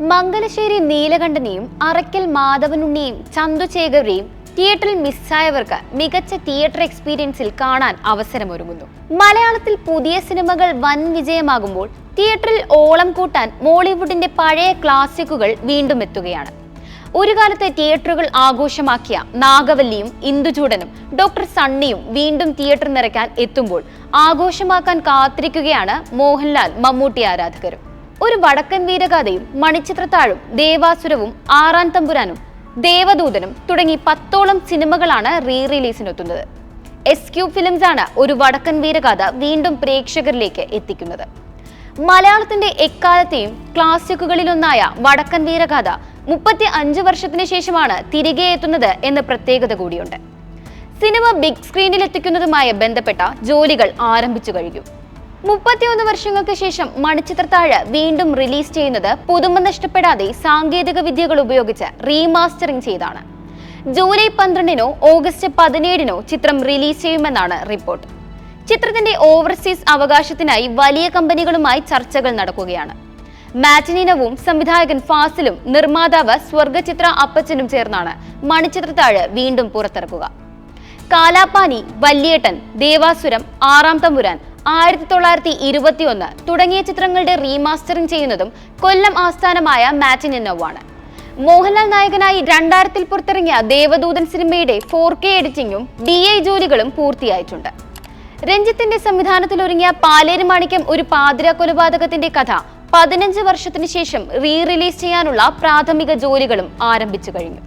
മംഗലശ്ശേരി നീലകണ്ഠനെയും അറയ്ക്കൽ മാധവനുണ്ണിയും ചന്തുചേഖരെയും തിയേറ്ററിൽ മിസ്സായവർക്ക് മികച്ച തിയേറ്റർ എക്സ്പീരിയൻസിൽ കാണാൻ അവസരമൊരുങ്ങുന്നു. മലയാളത്തിൽ പുതിയ സിനിമകൾ വൻ വിജയമാകുമ്പോൾ തിയേറ്ററിൽ ഓളം കൂട്ടാൻ മോളിവുഡിന്റെ പഴയ ക്ലാസിക്കുകൾ വീണ്ടും എത്തുകയാണ്. ഒരു കാലത്തെ തിയേറ്ററുകൾ ആഘോഷമാക്കിയ നാഗവല്ലിയും ഇന്ദുചൂടനും ഡോക്ടർ സണ്ണിയും വീണ്ടും തിയേറ്റർ നിറയ്ക്കാൻ എത്തുമ്പോൾ ആഘോഷമാക്കാൻ കാത്തിരിക്കുകയാണ് മോഹൻലാൽ മമ്മൂട്ടി ആരാധകരും. ഒരു വടക്കൻ വീരഗാഥയും മണിച്ചിത്രത്താഴും ദേവാസുരവും ആറാൻ തമ്പുരാനും ദേവദൂതനും തുടങ്ങി പത്തോളം സിനിമകളാണ് റീ റിലീസിനെത്തുന്നത് എസ് ക്യൂ ഫിലിംസ് ആണ് ഒരു വടക്കൻ വീരഗാഥ വീണ്ടും പ്രേക്ഷകരിലേക്ക് എത്തിക്കുന്നത്. മലയാളത്തിന്റെ എക്കാലത്തെയും ക്ലാസിക്കുകളിലൊന്നായ വടക്കൻ വീരഗാഥ മുപ്പത്തി അഞ്ച് വർഷത്തിന് ശേഷമാണ് തിരികെ എത്തുന്നത് എന്ന പ്രത്യേകത കൂടിയുണ്ട്. സിനിമ ബിഗ് സ്ക്രീനിൽ എത്തിക്കുന്നതുമായി ബന്ധപ്പെട്ട ജോലികൾ ആരംഭിച്ചു കഴിഞ്ഞു. മുപ്പത്തിയൊന്ന് വർഷങ്ങൾക്ക് ശേഷം മണിച്ചിത്രത്താഴ് വീണ്ടും റിലീസ് ചെയ്യുന്നത് പുതുമ നഷ്ടപ്പെടാതെ സാങ്കേതിക വിദ്യകൾ ഉപയോഗിച്ച് റീമാസ്റ്ററിംഗ് ചെയ്താണ്. ജൂലൈ പന്ത്രണ്ടിനോ ഓഗസ്റ്റ് പതിനേഴിനോ ചിത്രം റിലീസ് ചെയ്യുമെന്നാണ് റിപ്പോർട്ട്. ചിത്രത്തിന്റെ ഓവർസീസ് അവകാശത്തിനായി വലിയ കമ്പനികളുമായി ചർച്ചകൾ നടക്കുകയാണ്. മാറ്റിനിനവും സംവിധായകൻ ഫാസിലും നിർമ്മാതാവ് സ്വർഗചിത്ര അപ്പച്ചനും ചേർന്നാണ് മണിച്ചിത്രത്താഴ് വീണ്ടും പുറത്തിറക്കുക. കാലാപ്പാനി വല്യേട്ടൻ ദേവാസുരം ആറാം തമ്പുരാൻ ആയിരത്തി തൊള്ളായിരത്തി ഇരുപത്തിയൊന്ന് തുടങ്ങിയ ചിത്രങ്ങളുടെ റീമാസ്റ്ററിംഗ് ചെയ്യുന്നതും കൊല്ലം ആസ്ഥാനമായ മാറ്റിൻ മാറ്റിനിനവാണ് മോഹൻലാൽ നായകനായി രണ്ടായിരത്തിൽ പുറത്തിറങ്ങിയ ദേവദൂതൻ സിനിമയുടെ ഫോർ കെ എഡിറ്റിംഗും ഡി ഐ ജോലികളും പൂർത്തിയായിട്ടുണ്ട്. രഞ്ജിത്തിന്റെ സംവിധാനത്തിൽ ഒരുങ്ങിയ പാലേരി മാണിക്യം ഒരു പാതിര കൊലപാതകത്തിന്റെ കഥ പതിനഞ്ച് വർഷത്തിന് ശേഷം റീ റിലീസ് ചെയ്യാനുള്ള പ്രാഥമിക ജോലികളും ആരംഭിച്ചു കഴിഞ്ഞു.